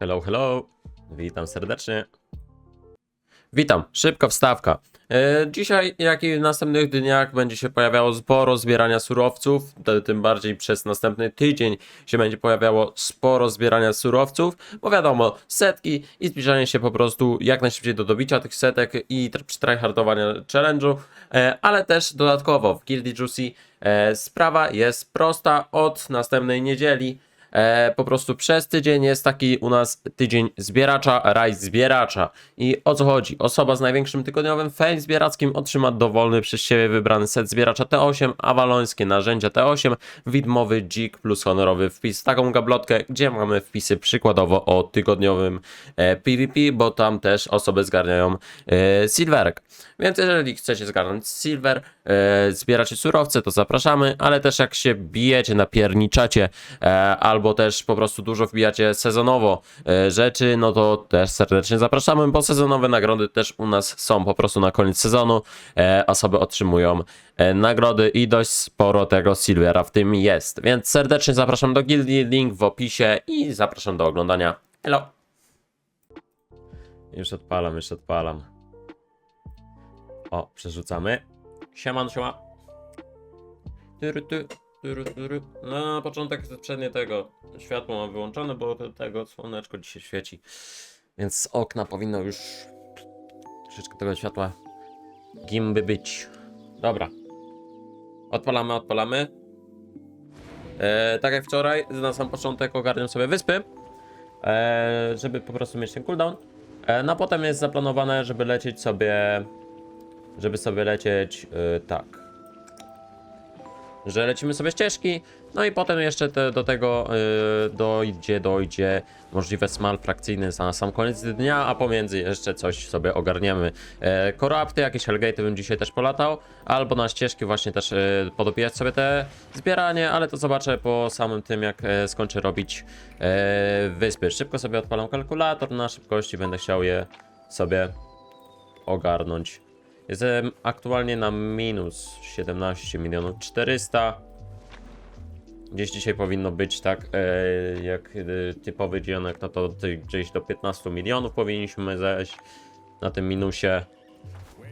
Hello, hello. Witam serdecznie. Witam, szybko wstawka. E, Dzisiaj, jak i w następnych dniach, będzie się pojawiało sporo zbierania surowców. Tym bardziej przez następny tydzień się będzie pojawiało sporo zbierania surowców, bo wiadomo, setki i zbliżanie się po prostu jak najszybciej do dobicia tych setek i tryhardowania challenge'u, e, ale też dodatkowo w Guildy Juicy e, sprawa jest prosta od następnej niedzieli. E, po prostu przez tydzień jest taki u nas tydzień zbieracza, raj zbieracza. I o co chodzi? Osoba z największym tygodniowym fail zbierackim otrzyma dowolny przez siebie wybrany set zbieracza T8, awalońskie narzędzia T8, widmowy dzik plus honorowy wpis. Taką gablotkę, gdzie mamy wpisy przykładowo o tygodniowym e, PvP, bo tam też osoby zgarniają e, silverek. Więc jeżeli chcecie zgarnąć silver, e, zbieracie surowce, to zapraszamy, ale też jak się bijecie, napierniczacie, e, albo też po prostu dużo wbijacie sezonowo e, rzeczy, no to też serdecznie zapraszamy, bo sezonowe nagrody też u nas są po prostu na koniec sezonu. Osoby otrzymują nagrody i dość sporo tego silvera w tym jest. Więc serdecznie zapraszam do gildii, link w opisie i zapraszam do oglądania. Hello! Już odpalam, już odpalam. O, przerzucamy. Sieman, siema. Tyry, ty, tyry, tyry. No, na początek przednie tego światło mam wyłączone, bo te- tego słoneczko dzisiaj świeci. Więc z okna powinno już troszeczkę tego światła gimby być. Dobra. Odpalamy, odpalamy. E, tak jak wczoraj, na sam początek ogarniam sobie wyspy, e, żeby po prostu mieć ten cooldown. E, no potem jest zaplanowane, żeby lecieć sobie żeby sobie lecieć yy, tak. Że lecimy sobie ścieżki, no i potem jeszcze te, do tego yy, dojdzie, dojdzie możliwe smal frakcyjny na sam koniec dnia, a pomiędzy jeszcze coś sobie ogarniemy. E, Korapty, jakieś Hellgate bym dzisiaj też polatał, albo na ścieżki właśnie też podopijać sobie te zbieranie, ale to zobaczę po samym tym, jak e, skończę robić e, wyspy. Szybko sobie odpalam kalkulator, na szybkości będę chciał je sobie ogarnąć. Jestem aktualnie na minus 17 milionów 400. Gdzieś dzisiaj powinno być tak, e, jak e, typowy dzionek, no to gdzieś do 15 milionów powinniśmy zejść na tym minusie.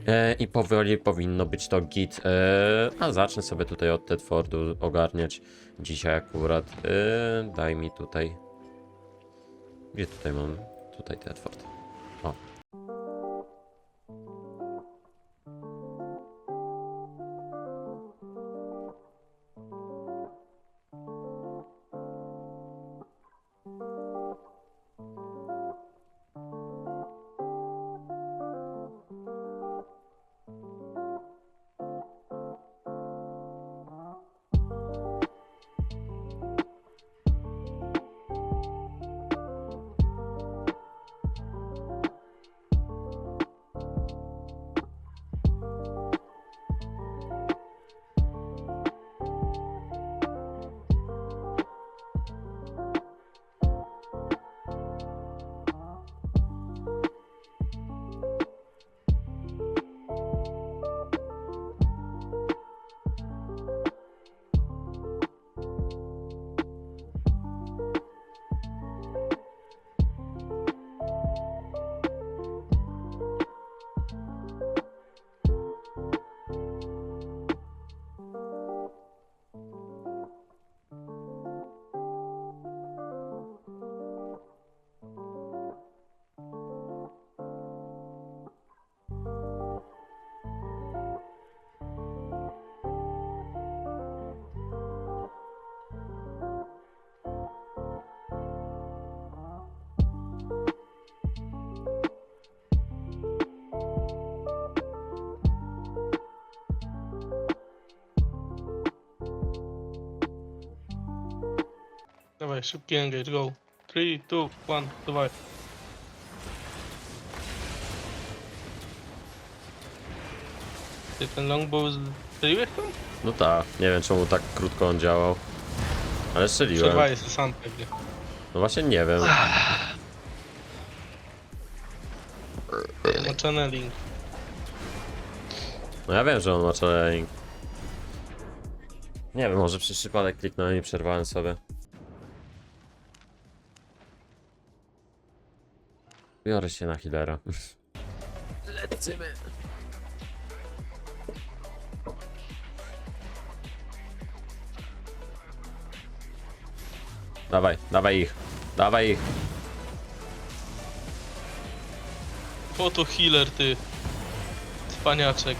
E, I powoli powinno być to git. E, a zacznę sobie tutaj od Tedfordu ogarniać dzisiaj akurat. E, daj mi tutaj. Gdzie tutaj mam? Tutaj Tedford. Dawaj, szybki engage, go. 3, 2, 1, dawaj. Ty ten longbow strzeliłeś tam? no tak, nie wiem czemu tak krótko on działał. Ale strzeliłem. Przerwałeś se sam pewnie. No właśnie nie wiem. channeling. No ja wiem, że on ma channeling. Nie wiem, może przez przypadek kliknąłem i przerwałem sobie. Biorę się na healera. Lecimy. Dawaj, dawaj ich. Dawaj ich. Foto healer, ty. Cwaniaczek.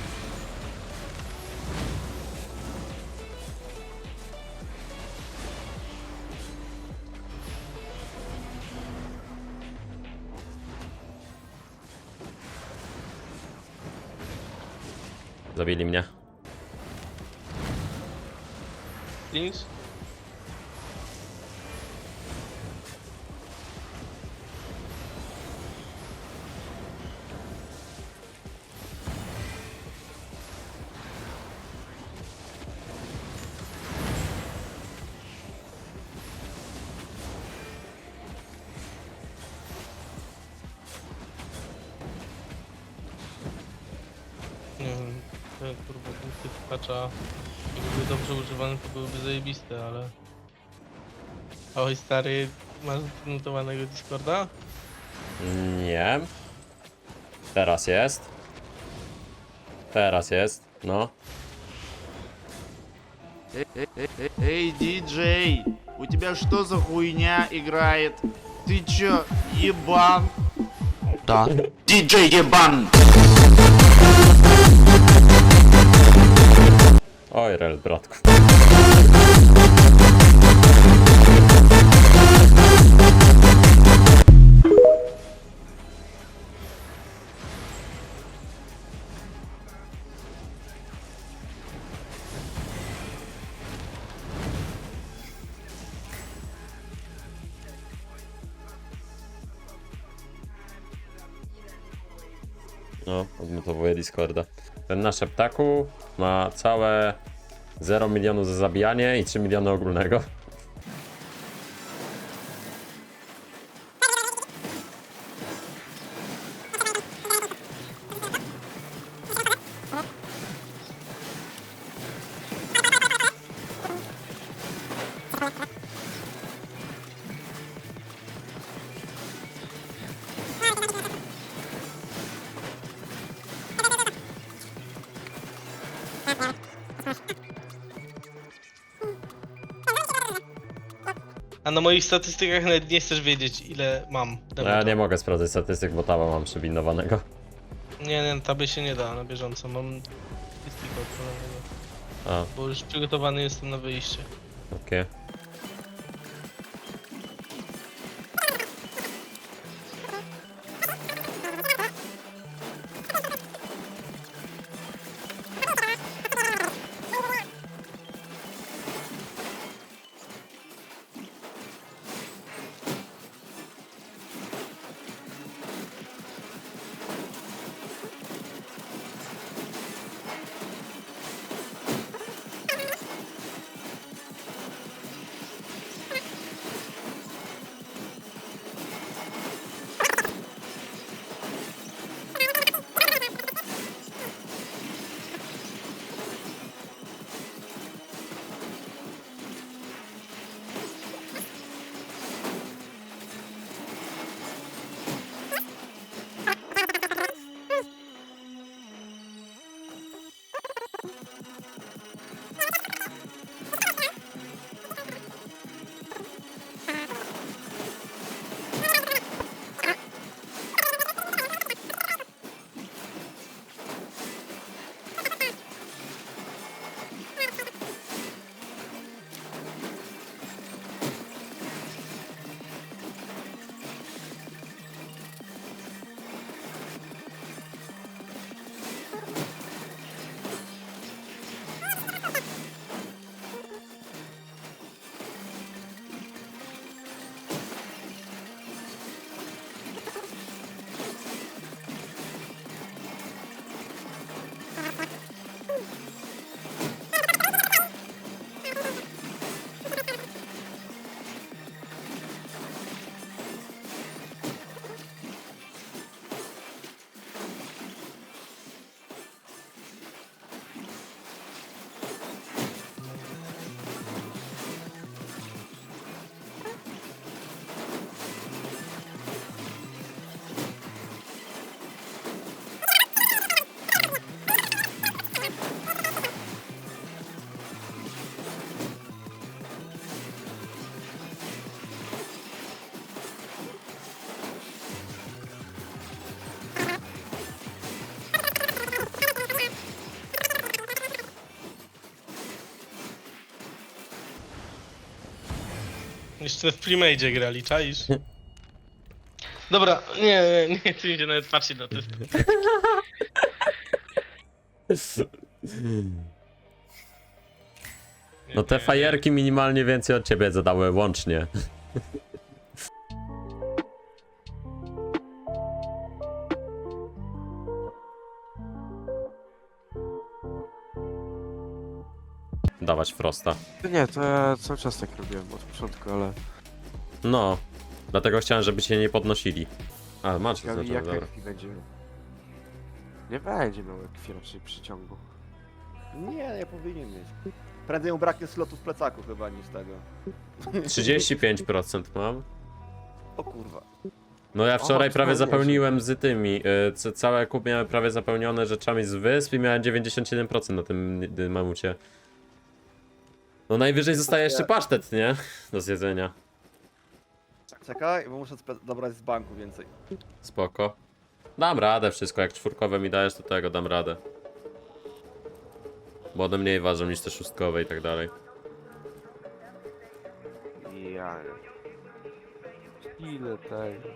Zabili mnie. Links? byłyby zajebiste, ale... Oj stary, masz zmutowanego Discorda? Nie. Teraz jest. Teraz jest. No. Эй, эй, эй, эй, диджей, у тебя что за хуйня играет? Ты чё, ебан? Да. Диджей ебан! Oj, rel, bratku. No, odmutowuję Discorda. Ten na szeptaku ma całe 0 milionów za zabijanie i 3 miliony ogólnego. A na moich statystykach nawet nie chcesz wiedzieć ile mam. No ja nie mogę sprawdzać statystyk, bo taba mam przywindowanego. Nie, nie, taby się nie da na bieżąco. Mam statystykę odpalonego. A, Bo już przygotowany jestem na wyjście. okej. Jeszcze w Premade grali, czaisz? Dobra, nie, nie, nie chcę mi się nawet patrzeć na to. No te fajerki minimalnie więcej od ciebie zadały łącznie. Dawać Frosta. Nie, to ja cały czas tak robiłem od początku, ale No, dlatego chciałem, żeby cię nie podnosili. A, masz ciekawi zaznaczone, jak dobra. ekwi będzie. Nie będzie miał ekwi raczej przyciągu. Nie, nie powinien mieć. Prędzej mu braknie slotów w plecaku chyba niż tego. 35% mam. O kurwa. No ja O, wczoraj to prawie fajnie, zapełniłem z tymi, y, c- całe kup miałem prawie zapełnione rzeczami z wysp i miałem 97% na tym y, mamucie. No najwyżej zostaje jeszcze pasztet, nie? Do zjedzenia. Czekaj, bo muszę spe- dobrać z banku więcej. Spoko. Dam radę wszystko, jak czwórkowe mi dajesz, to tego dam radę. Bo one mniej ważą niż te szóstkowe i tak dalej. Ja. Ile tego?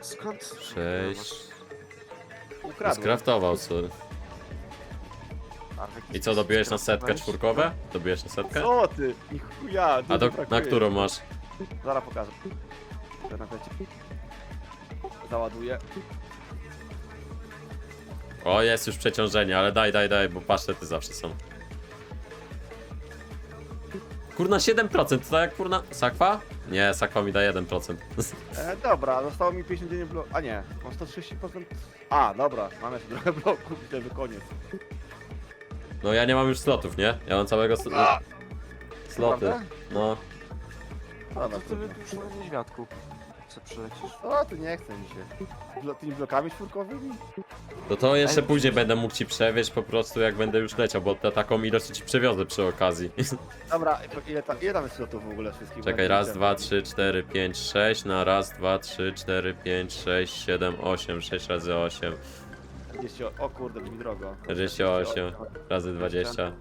Skąd? Sześć. Ukradłem. Skraftował sobie. I co, dobiłeś na setkę czwórkowe? Dobiłeś na setkę? Co ty? Ni chuja, A do, na którą masz? Zaraz pokażę. To na plecie. Załaduję. O, jest już przeciążenie, ale daj, daj, daj, bo pasztety zawsze są. Kurna 7%, to jak kurna... Sakwa? Nie, sakwa mi da 1%. E, dobra, zostało mi 59 bloków. A nie, mam 130%. A, dobra, mam jeszcze trochę bloków i to koniec. No ja nie mam już slotów, nie? Ja mam całego sl A! sloty. Naprawdę? No. A Dobra, to ty trudno. już na niedźwiadku. Co przylecisz? O, ty nie chce mi się. Blo tymi blokami czwórkowymi? To to jeszcze Ej, później będę mógł ci przewieźć po prostu jak będę już leciał, bo te, taką ilość ci przewiozę przy okazji. Dobra, ile, ta, ile tam jest slotów w ogóle wszystkich? Czekaj, raz, dwa, trzy, cztery, pięć, sześć, na raz, dwa, trzy, cztery, pięć, sześć, siedem, osiem, sześć razy osiem, 40, o kurde, brzmi drogo. 48 razy 20.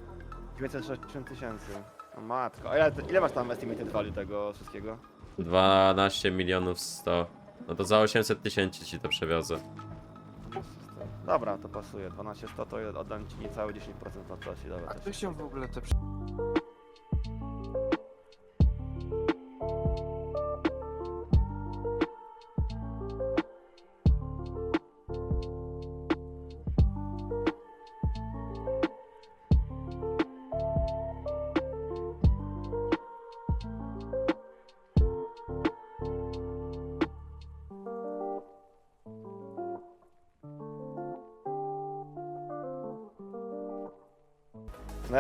960 tysięcy. O matko. A ile, ile masz tam estimated value tego wszystkiego? 12 milionów 100. No to za 800 tysięcy ci to przewiozę. Dobra, to pasuje. 12 100 to oddam ci niecałe 10% od czasie. Dobra, A to się... się w ogóle te No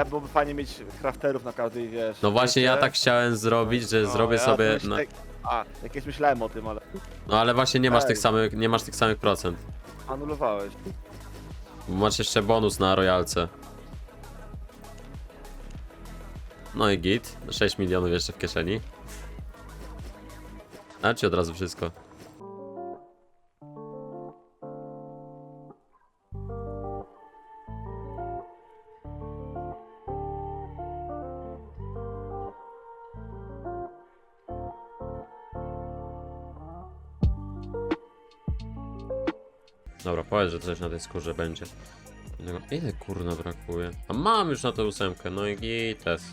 byłoby fajnie mieć crafterów na każdej, wiesz... No właśnie ja tak chciałem zrobić, że No, zrobię sobie... Na... A, jakieś myślałem o tym, ale No ale właśnie nie masz Ej. tych samych, nie masz tych samych procent. anulowałeś. Bo masz jeszcze bonus na royalce. No i git. 6 milionów jeszcze w kieszeni. A ci od razu wszystko. Dobra, powiedz, że coś na tej skórze będzie. Jednego- Ile kurna brakuje? A mam już na tę ósemkę, no i gites.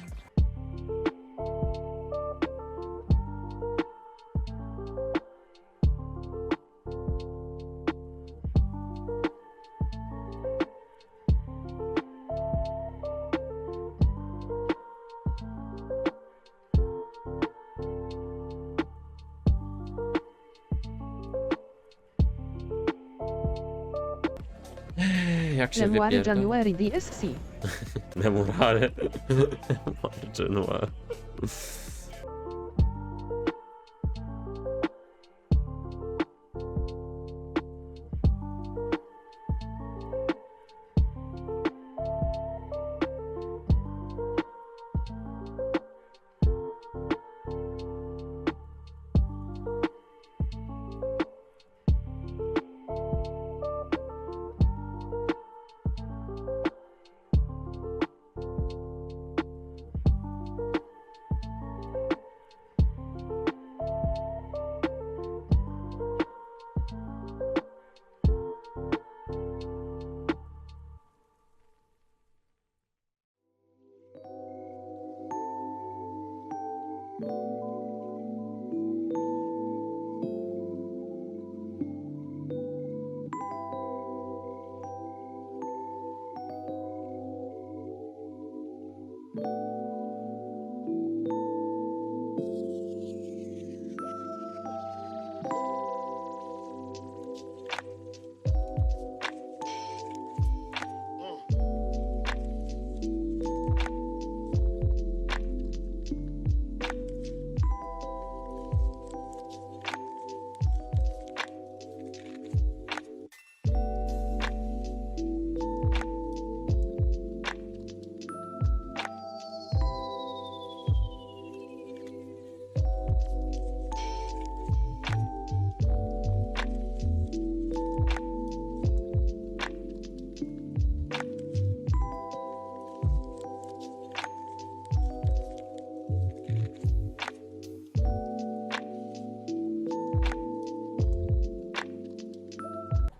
January, January DSC. Eh Memorare. January.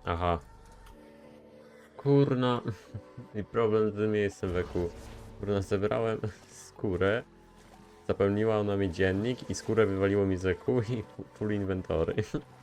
Aha. Kurna. I problem z tym miejscem weku. Kurna, zebrałem skórę. Zapełniła ona mi dziennik i skórę wywaliło mi z weku i full inwentory.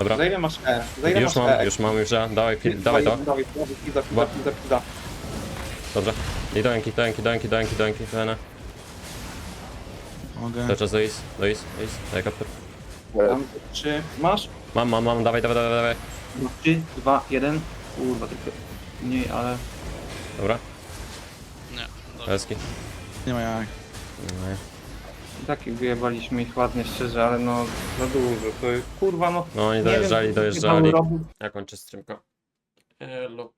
Dobra, Za ile masz E? Za ile już masz mam, E? już mam, już ja. Dawaj, fi- dawaj to. Dawaj, dawaj, pizda, pizda, pizda, pizda. Dobrze. I dołęki, dołęki, dołęki, dołęki, dołęki, fajne. Mogę. Cały czas dois, dois, dois, daj kaptur. Tam trzy. Masz? Mam, mam, mam, dawaj, dawaj, dawaj, dawaj. Trzy, dwa, jeden. Kurwa, tylko mniej, ale... Dobra, Nie, Leski. Nie ma jak. No, I tak wyjebaliśmy ich ładnie, szczerze, ale no za dużo. To jest kurwa, no... No oni nie dojeżdżali, wiem, co dojeżdżali. robił. Ja kończę streamka. Elo.